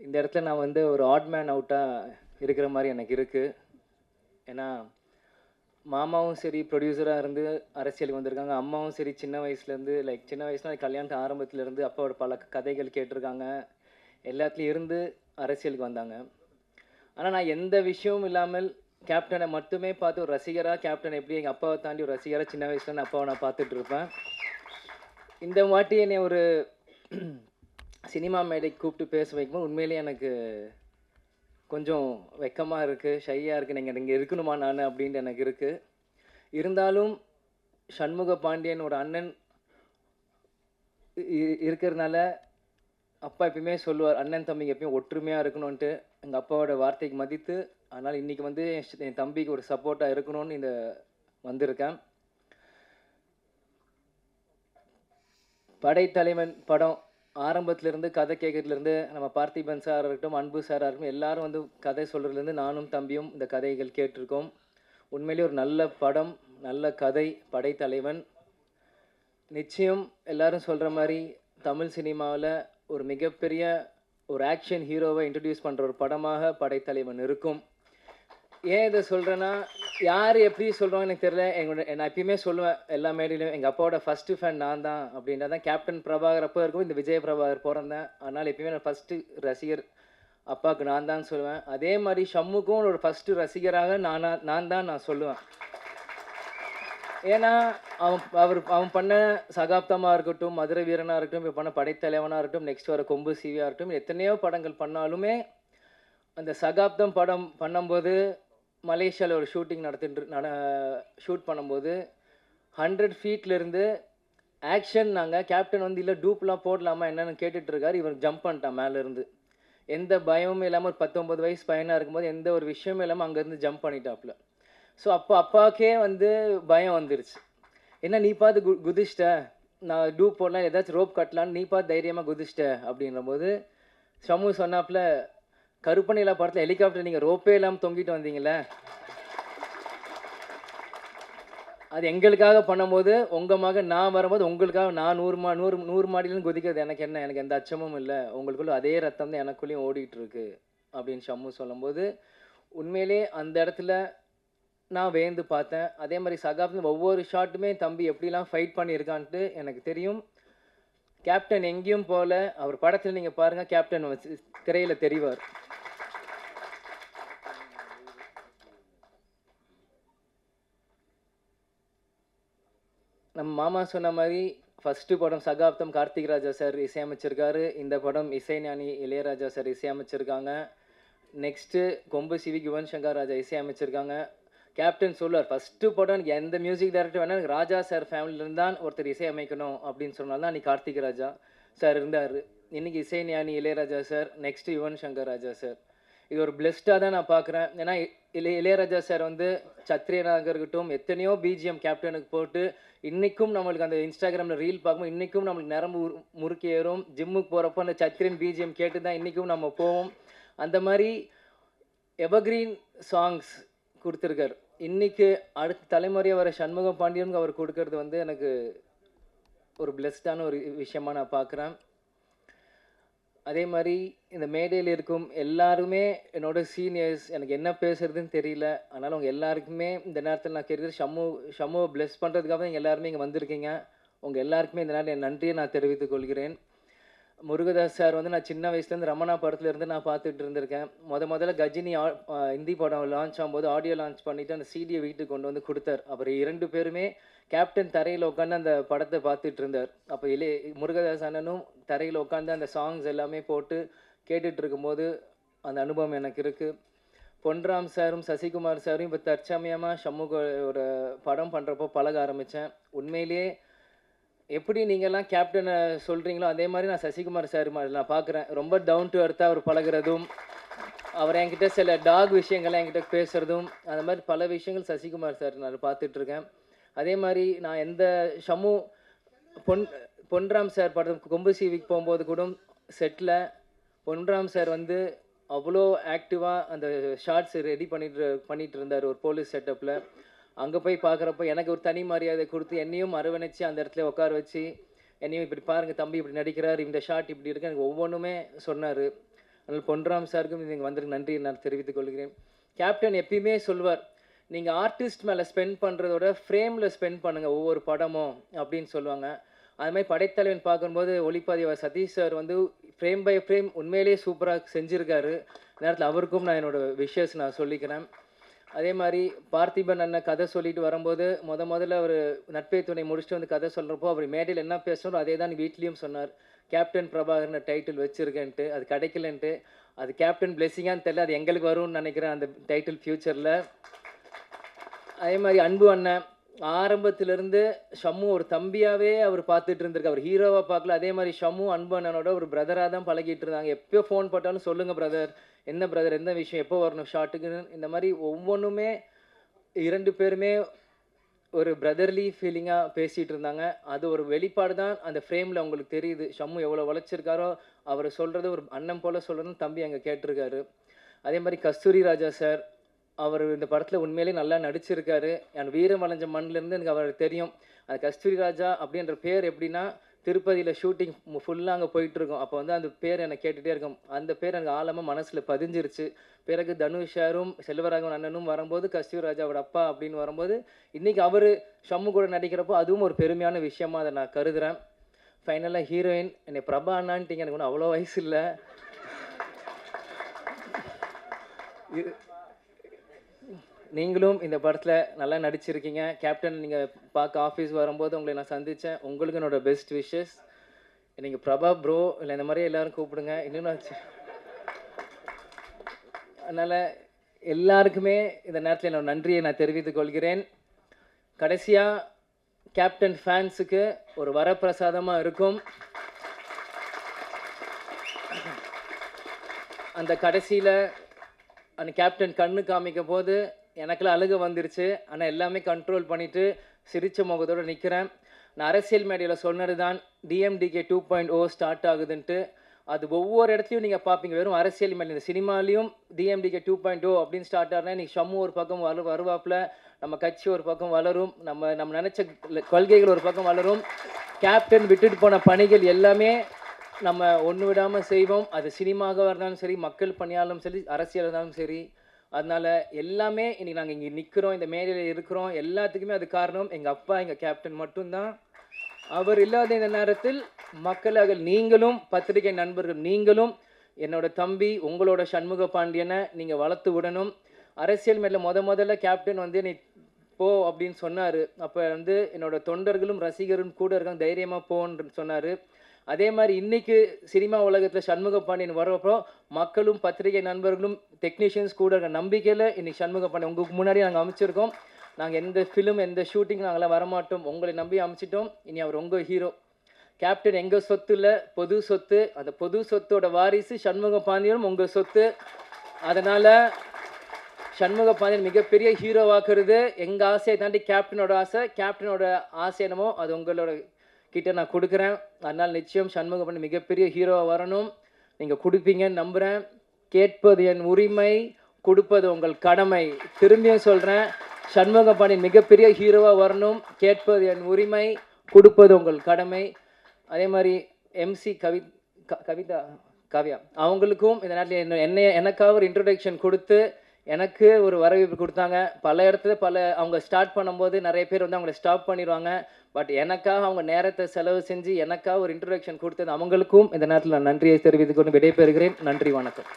இந்த இடத்துல நான் வந்து ஒரு ஆட் மேன் அவுட்டாக இருக்கிற மாதிரி எனக்கு இருக்குது ஏன்னா மாமாவும் சரி ப்ரொடியூசராக இருந்து அரசியலுக்கு வந்திருக்காங்க. அம்மாவும் சரி சின்ன வயசுலேருந்து லைக் சின்ன வயசுல கல்யாணத்து ஆரம்பத்துலேருந்து அப்பாவோட பல கதைகள் கேட்டிருக்காங்க. எல்லாத்துலேயும் இருந்து அரசியலுக்கு வந்தாங்க. ஆனால் நான் எந்த விஷயமும் இல்லாமல் கேப்டனை மட்டுமே பார்த்து ஒரு ரசிகராக கேப்டன் எப்படி எங்கள் அப்பாவை தாண்டி ஒரு ரசிகராக சின்ன வயசுல அப்பாவை நான் பார்த்துட்ருப்பேன் இந்த வாட்டி என்னை ஒரு சினிமா மேடைக்கு கூப்பிட்டு பேச வைக்கும்போது உண்மையிலேயே எனக்கு கொஞ்சம் வெக்கமாக இருக்குது ஷையாக இருக்குது நீங்கள் இங்கே இருக்கணுமா நான் அப்படின்ட்டு எனக்கு இருக்குது இருந்தாலும் சண்முக பாண்டியன் ஒரு அண்ணன் இருக்கிறதுனால அப்பா எப்பயுமே சொல்லுவார் அண்ணன் தம்பிங்க எப்பயும் ஒற்றுமையாக இருக்கணும்ன்ட்டு. எங்கள் அப்பாவோட வார்த்தைக்கு மதித்து அதனால் இன்றைக்கி வந்து என் என் தம்பிக்கு ஒரு சப்போர்ட்டாக இருக்கணும்னு இந்த வந்திருக்கேன். படைத்தலைவன் படம் ஆரம்பத்திலிருந்து கதை கேட்கறதுலேருந்து நம்ம பார்த்திபன் சாராக இருக்கட்டும் அன்பு சாராக இருக்கட்டும் எல்லாரும் வந்து கதை சொல்கிறதுலேருந்து நானும் தம்பியும் இந்த கதைகள் கேட்டிருக்கோம். உண்மையிலேயே ஒரு நல்ல படம் நல்ல கதை படைத்தலைவன். நிச்சயம் எல்லாரும் சொல்கிற மாதிரி தமிழ் சினிமாவில் ஒரு மிகப்பெரிய ஒரு ஆக்ஷன் ஹீரோவை இன்ட்ரடியூஸ் பண்ணுற ஒரு படமாக படைத்தலைவன் இருக்கும். ஏன் இதை சொல்கிறேன்னா யார் எப்படி சொல்கிறாங்க எனக்கு தெரியல. எங்களோட நான் எப்பயுமே சொல்லுவேன் எல்லா மேடையிலும் எங்கள் அப்பாவோட ஃபஸ்ட்டு ஃபேன் நான் தான் அப்படின்றா தான். கேப்டன் பிரபாகர் அப்போ இருக்கும் இந்த விஜய பிரபாகர் பிறந்தேன். அதனால் எப்பயுமே நான் ஃபஸ்ட்டு ரசிகர் அப்பாவுக்கு நான் தான் சொல்லுவேன். அதே மாதிரி ஷம்முக்கும் ஒரு ஃபஸ்ட்டு ரசிகராக நான் நான் தான் நான் சொல்லுவேன். ஏன்னா அவன் அவர் அவன் பண்ண சகாப்தமாக இருக்கட்டும் மதுரை வீரனாக இருக்கட்டும் இப்போ பண்ண படைத்தலைவனாக இருக்கட்டும் நெக்ஸ்ட் வர கொம்பு சீவியாக இருக்கட்டும் எத்தனையோ படங்கள் பண்ணாலுமே அந்த சகாப்தம் படம் பண்ணும்போது மலேசியாவில் ஒரு ஷூட்டிங் நடத்திட்டு நட ஷூட் பண்ணும்போது ஹண்ட்ரட் ஃபீட்லேருந்து ஆக்ஷன் நாங்கள் கேப்டன் வந்து இல்லை டூப்லாம் போடலாமா? என்னென்னு கேட்டுட்டு இருக்காரு இவன் ஜம்ப் பண்ணிட்டான் மேலேருந்து. எந்த பயமும் இல்லாமல் ஒரு பத்தொம்பது வயசு பையனாக இருக்கும்போது எந்த ஒரு விஷயமும் இல்லாமல் அங்கேருந்து ஜம்ப் பண்ணிட்டாப்புல. ஸோ அப்போ அப்பாவுக்கே வந்து பயம் வந்துருச்சு. என்ன நீ பார்த்து கு குதிச்சிட்ட? நான் டூப் போடலாம் ஏதாச்சும் ரோப் கட்டலான்னு நீ பார்த்து தைரியமாக குதிச்சிட்ட? அப்படின்ற போது சமூக சொன்னாப்புல கருப்பணிலா படத்தில் ஹெலிகாப்டர் நீங்கள் ரோப்பே இல்லாமல் தொங்கிட்டு வந்தீங்களே அது எங்களுக்காக பண்ணும்போது உங்கள் மகன் நான் வரும்போது உங்களுக்காக நான் நூறு மா நூறு நூறு மாடியிலும் குதிக்கிறது எனக்கு என்ன? எனக்கு எந்த அச்சமும் இல்லை. உங்களுக்குள்ள அதே ரத்தம் தான் எனக்குள்ளேயும் ஓடிட்டு இருக்கு அப்படின்னு ஷம்மு சொல்லும்போது உண்மையிலே அந்த இடத்துல நான் வேந்து பார்த்தேன். அதே மாதிரி சகாப்தம் ஒவ்வொரு ஷாட்டுமே தம்பி எப்படிலாம் ஃபைட் பண்ணியிருக்கான்ட்டு எனக்கு தெரியும். கேப்டன் எங்கேயும் போகல. அவர் படத்தில் நீங்கள் பாருங்கள் கேப்டன் திரையில் தெரிவார். நம்ம மாமா சொன்ன மாதிரி ஃபஸ்ட்டு படம் சகாப்தம் கார்த்திக் ராஜா சார் இசையமைச்சிருக்காரு. இந்த படம் இசைஞானி இளையராஜா சார் இசையமைச்சிருக்காங்க. நெக்ஸ்ட்டு கொம்பு சிவி யுவன் சங்கர் ராஜா இசையமைச்சிருக்காங்க. கேப்டன் சொல்லுவார் ஃபஸ்ட்டு படம் எனக்கு எந்த மியூசிக் டைரக்டர் வேணால் எனக்கு ராஜா சார் ஃபேமிலியிலேருந்து தான் ஒருத்தர் இசையமைக்கணும் அப்படின்னு சொன்னால் தான் அன்றைக்கி கார்த்திக் ராஜா சார் இருந்தார். இன்றைக்கி இசைஞானி Ilaiyaraaja sir next Yuvan Shankar Raja sir. இது ஒரு பிளெஸ்டாக தான் நான் பார்க்குறேன். ஏன்னா இளைய இளையராஜா சார் வந்து சத்ரியனாக இருக்கட்டும் எத்தனையோ பிஜிஎம் கேப்டனுக்கு போட்டு இன்றைக்கும் நம்மளுக்கு அந்த இன்ஸ்டாகிராமில் ரீல் பார்க்கும்போது இன்றைக்கும் நம்மளுக்கு நரம்பு முறுக்கி ஏறும். ஜிம்முக்கு போகிறப்போ அந்த சத்ரியன் பிஜிஎம் கேட்டு தான் இன்றைக்கும் நம்ம போவோம். அந்த மாதிரி எவர்கிரீன் சாங்ஸ் கொடுத்துருக்கார். இன்றைக்கி அடுத்த தலைமுறையாக வர சண்முகம் பாண்டியனுக்கு அவர் கொடுக்கறது வந்து எனக்கு ஒரு பிளெஸ்டான ஒரு விஷயமா நான் பார்க்குறேன். அதே மாதிரி இந்த மேடையில் இருக்கும் எல்லாருமே என்னோட சீனியர்ஸ் எனக்கு என்ன பேசுறதுன்னு தெரியல. அதனால் உங்கள் எல்லாருக்குமே இந்த நேரத்தில் நான் கேட்குறது ஷம்மு ஷம்முவை பிளெஸ் பண்ணுறதுக்காக தான் எல்லாருமே இங்கே வந்திருக்கீங்க. உங்கள் எல்லாருக்குமே இந்த நேரம் என் நன்றியை நான் தெரிவித்துக் கொள்கிறேன். முருகதாஸ் சார் வந்து நான் சின்ன வயசுலேருந்து ரமணா படத்துலேருந்து நான் பார்த்துட்டு இருந்திருக்கேன். முத முதல்ல கஜினி ஆ- ஹிந்தி படம் லான்ச் ஆகும்போது ஆடியோ லான்ச் பண்ணிவிட்டு அந்த சிடியை வீட்டுக்கு கொண்டு வந்து கொடுத்தார். அப்புறம் இரண்டு பேருமே கேப்டன் தரையில் உட்காந்து அந்த படத்தை பார்த்துட்டு இருந்தார். அப்போ இளைய முருகதாஸ் அண்ணனும் தரையில் உட்காந்து அந்த சாங்ஸ் எல்லாமே போட்டு கேட்டுட்டு இருக்கும்போது அந்த அனுபவம் எனக்கு இருக்குது பொன்ராம் சாரும் சசிகுமார் சாரும் இப்போ தற்சமயமாக சமூகோட படம் பண்ணுறப்போ பழக ஆரம்பித்தேன் உண்மையிலேயே எப்படி நீங்கள்லாம் கேப்டனை சொல்கிறீங்களோ அதே மாதிரி நான் சசிகுமார் சார் மாதிரி நான் பார்க்குறேன் ரொம்ப டவுன் டு அர்த்தாக அவர் பழகுறதும் அவர் என்கிட்ட சில டாக் விஷயங்கள்லாம் என்கிட்ட பேசுகிறதும் அந்த மாதிரி பல விஷயங்கள் சசிகுமார் சார் நான் பார்த்துட்ருக்கேன் அதே மாதிரி நான் எந்த ஷமு பொன் பொன்ராம் சார் படம் கொம்பு சீவிக்கு போகும்போது கூட செட்டில் பொன்ராம் சார் வந்து அவ்வளோ ஆக்டிவாக அந்த ஷார்ட்ஸ் ரெடி பண்ணிட்டு பண்ணிகிட்டு இருந்தார் ஒரு போலீஸ் செட்டப்பில் அங்கே போய் பார்க்குறப்ப எனக்கு ஒரு தனி மரியாதை கொடுத்து என்னையும் அரவணைச்சு அந்த இடத்துல உட்கார வச்சு என்னையும் இப்படி பாருங்கள் தம்பி இப்படி நடிக்கிறார் இந்த ஷார்ட் இப்படி இருக்கு எனக்கு ஒவ்வொன்றுமே சொன்னார். அதனால் பொன்ராம் சாருக்கும் நீங்கள் வந்திருக்கு. நன்றி நான் தெரிவித்துக் கொள்கிறேன். கேப்டன் எப்பயுமே சொல்வார் நீங்கள் ஆர்டிஸ்ட் மேலே ஸ்பெண்ட் பண்ணுறதோட ஃப்ரேமில் ஸ்பெண்ட் பண்ணுங்கள் ஒவ்வொரு படமும் அப்படின்னு சொல்லுவாங்க. அது மாதிரி படைத்தலைவன் பார்க்கும்போது ஒளிப்பதிவாளர் சதீஷ் சார் வந்து ஃப்ரேம் பை ஃப்ரேம் உண்மையிலேயே சூப்பராக செஞ்சுருக்காரு. நேரத்தில் அவருக்கும் நான் என்னோட விஷஸ் நான் சொல்லிக்கிறேன். அதே மாதிரி பார்த்திபன் அண்ணன் கதை சொல்லிட்டு வரும்போது முத முதல்ல அவர் நட்பே துணை முடிச்சுட்டு வந்து கதை சொல்கிறப்போ அவர் மேடையில் என்ன பேசணும் அதே தான் வீட்லேயும் சொன்னார். கேப்டன் பிரபாகர்னு டைட்டில் வச்சுருக்கேன்ட்டு அது கிடைக்கலன்ட்டு. அது கேப்டன் பிளெஸிங்கான்னு தெரியல அது எங்களுக்கு வரும்னு நினைக்கிறேன் அந்த டைட்டில் ஃப்யூச்சரில் அதே மாதிரி அன்பு அண்ணன் ஆரம்பத்திலிருந்து ஷம்மு ஒரு தம்பியாகவே அவர் பார்த்துட்டு இருந்திருக்கு அவர் ஹீரோவாக பார்க்கல. அதே மாதிரி ஷம்மு அன்பு அண்ணனோட ஒரு பிரதராக தான் பழகிட்டு இருந்தாங்க. எப்போ ஃபோன் போட்டாலும் சொல்லுங்கள் பிரதர் என்ன பிரதர் எந்த விஷயம் எப்போ வரணும் ஷாட்டுக்குன்னு இந்த மாதிரி ஒவ்வொன்றுமே இரண்டு பேருமே ஒரு பிரதர்லி ஃபீலிங்காக பேசிகிட்டு இருந்தாங்க. அது ஒரு வெளிப்பாடு தான். அந்த ஃப்ரேமில் அவங்களுக்கு தெரியுது ஷம்மு எவ்வளோ உழைச்சிருக்காரோ அவர் சொல்கிறது ஒரு அண்ணன் போல் சொல்கிறதுன்னு தம்பி அங்கே கேட்டிருக்காரு. அதே மாதிரி கஸ்தூரி ராஜா சார் அவர் இந்த படத்தில் உண்மையிலேயே நல்லா நடிச்சிருக்காரு. என் வீரம் வளைஞ்ச மண்ணிலேருந்து எனக்கு அவருக்கு தெரியும். அந்த கஸ்தூரி ராஜா அப்படின்ற பேர் எப்படின்னா திருப்பதியில் ஷூட்டிங் ஃபுல்லாக அங்கே போயிட்டுருக்கோம் அப்போ வந்து அந்த பேர் என்னை கேட்டுகிட்டே இருக்கும். அந்த பேர் எனக்கு ஆழமாக மனசில் பதிஞ்சிருச்சு. பிறகு தனுஷாரும் செல்வராகவன் அண்ணனும் வரும்போது கஸ்தூரி ராஜாவோட அப்பா அப்படின்னு வரும்போது இன்றைக்கி அவர் ஷம்மு கூட நடிக்கிறப்போ அதுவும் ஒரு பெருமையான விஷயமாக அதை நான் கருதுகிறேன் ஃபைனலாக ஹீரோயின் என்னை பிரபா அண்ணான்ட்டிங்க. எனக்கு ஒன்றும் அவ்வளோ வயசு இல்லை. இது நீங்களும் இந்த படத்தில் நல்லா நடிச்சிருக்கீங்க. கேப்டன் நீங்கள் பார்க்க ஆஃபீஸ் வரும்போது உங்களை நான் சந்தித்தேன் உங்களுக்கு என்னோட பெஸ்ட் விஷஸ் நீங்கள் பிரபா ப்ரோ இல்லை இந்த மாதிரி எல்லோரும் கூப்பிடுங்க. இன்னும் வச்சு அதனால் எல்லாருக்குமே இந்த நேரத்தில் என்னோட நன்றியை நான் தெரிவித்துக் கொள்கிறேன். கடைசியாக கேப்டன் ஃபேன்ஸுக்கு ஒரு வரப்பிரசாதமாக இருக்கும். அந்த கடைசியில் அந்த கேப்டன் கண்ணு காமிக்கும் போது எனக்குலாம் அழுக வந்துருச்சு. ஆனால் எல்லாமே கண்ட்ரோல் பண்ணிவிட்டு சிரித்த முகத்தோடு நிற்கிறேன் நான் அரசியல் மேடையில் சொன்னது தான் DMDK two point O start oh ஆகுதுன்ட்டு. அது ஒவ்வொரு இடத்துலையும் நீங்கள் பார்ப்பீங்க வெறும் அரசியல் மேலே இந்த சினிமாலையும் DMDK two point O oh அப்படின்னு ஸ்டார்ட் ஆகுனா இன்றைக்கி ஷம்மு ஒரு பக்கம் வள வருவாப்பில் நம்ம கட்சி ஒரு பக்கம் வளரும் நம்ம நம்ம நினச்ச கொள்கைகள் ஒரு பக்கம் வளரும். கேப்டன் விட்டுட்டு போன பணிகள் எல்லாமே நம்ம ஒன்று விடாமல் செய்வோம். அது சினிமாவாக இருந்தாலும் சரி மக்கள் பணியாலும் சரி அரசியல் இருந்தாலும் சரி அதனால் எல்லாமே இன்றைக்கி நாங்கள் இங்கே நிற்கிறோம் இந்த மேடையில் இருக்கிறோம். எல்லாத்துக்குமே அது காரணம் எங்கள் அப்பா எங்கள் கேப்டன் மட்டும்தான். அவர் இல்லாத இந்த நேரத்தில் மக்களாக நீங்களும் பத்திரிகை நண்பர்கள் நீங்களும் என்னோட தம்பி உங்களோட சண்முக பாண்டியனை நீங்கள் வளர்த்து விடணும். அரசியல் மேலே முத முதல்ல கேப்டன் வந்து நீ போ அப்படின்னு சொன்னார். அப்போ வந்து என்னோட தொண்டர்களும் ரசிகரும் கூட இருக்காங்க தைரியமாக போன்னு சொன்னார். அதே மாதிரி இன்றைக்கி சினிமா உலகத்தில் சண்முக பாண்டியன் வரப்போ மக்களும் பத்திரிகை நண்பர்களும் டெக்னீஷியன்ஸ் கூட இருக்கிற நம்பிக்கையில் இன்றைக்கி சண்முக பாண்டியன் உங்களுக்கு முன்னாடி நாங்கள் அமைச்சிருக்கோம். நாங்கள் எந்த ஃபிலிம் எந்த ஷூட்டிங் நாங்களாம் வரமாட்டோம். உங்களை நம்பி அமைச்சிட்டோம். இனி அவர் உங்கள் ஹீரோ கேப்டன் எங்கள் சொத்து இல்லை? பொது சொத்து. அந்த பொது சொத்தோட வாரிசு சண்முக பாண்டியனும் உங்கள் சொத்து. அதனால் சண்முக பாண்டியன் மிகப்பெரிய ஹீரோவாக்குறது எங்கள் ஆசையை தாண்டி கேப்டனோட ஆசை. கேப்டனோட ஆசை என்னமோ அது உங்களோட கிட்ட நான் கொடுக்குறேன். அதனால் நிச்சயம் சண்முக பண்ணி மிகப்பெரிய ஹீரோவாக வரணும். நீங்கள் கொடுப்பீங்கன்னு நம்புகிறேன் கேட்பது என் உரிமை கொடுப்பது உங்கள் கடமை. திரும்பியும் சொல்கிறேன் சண்முக பாண்டியன் மிகப்பெரிய ஹீரோவாக வரணும். கேட்பது என் உரிமை கொடுப்பது உங்கள் கடமை. அதே மாதிரி எம்சி கவி க- கவிதா காவியா. அவங்களுக்கும் இந்த நேரத்தில் என்ன என்னைய எனக்காக ஒரு இன்ட்ரொடக்ஷன் கொடுத்து எனக்கு ஒரு வரவேற்பு கொடுத்தாங்க. பல இடத்துல பல அவங்க ஸ்டார்ட் பண்ணும்போது நிறைய பேர் வந்து அவங்கள ஸ்டாப் பண்ணிடுவாங்க. பட் எனக்காக அவங்க நேரத்தை செலவு செஞ்சு எனக்காக ஒரு இன்ட்ரொடக்ஷன் கொடுத்தது அவங்களுக்கும். இந்த நேரத்தில் நான் நன்றியை தெரிவித்துக்கொண்டு விடைபெறுகிறேன். நன்றி வணக்கம்.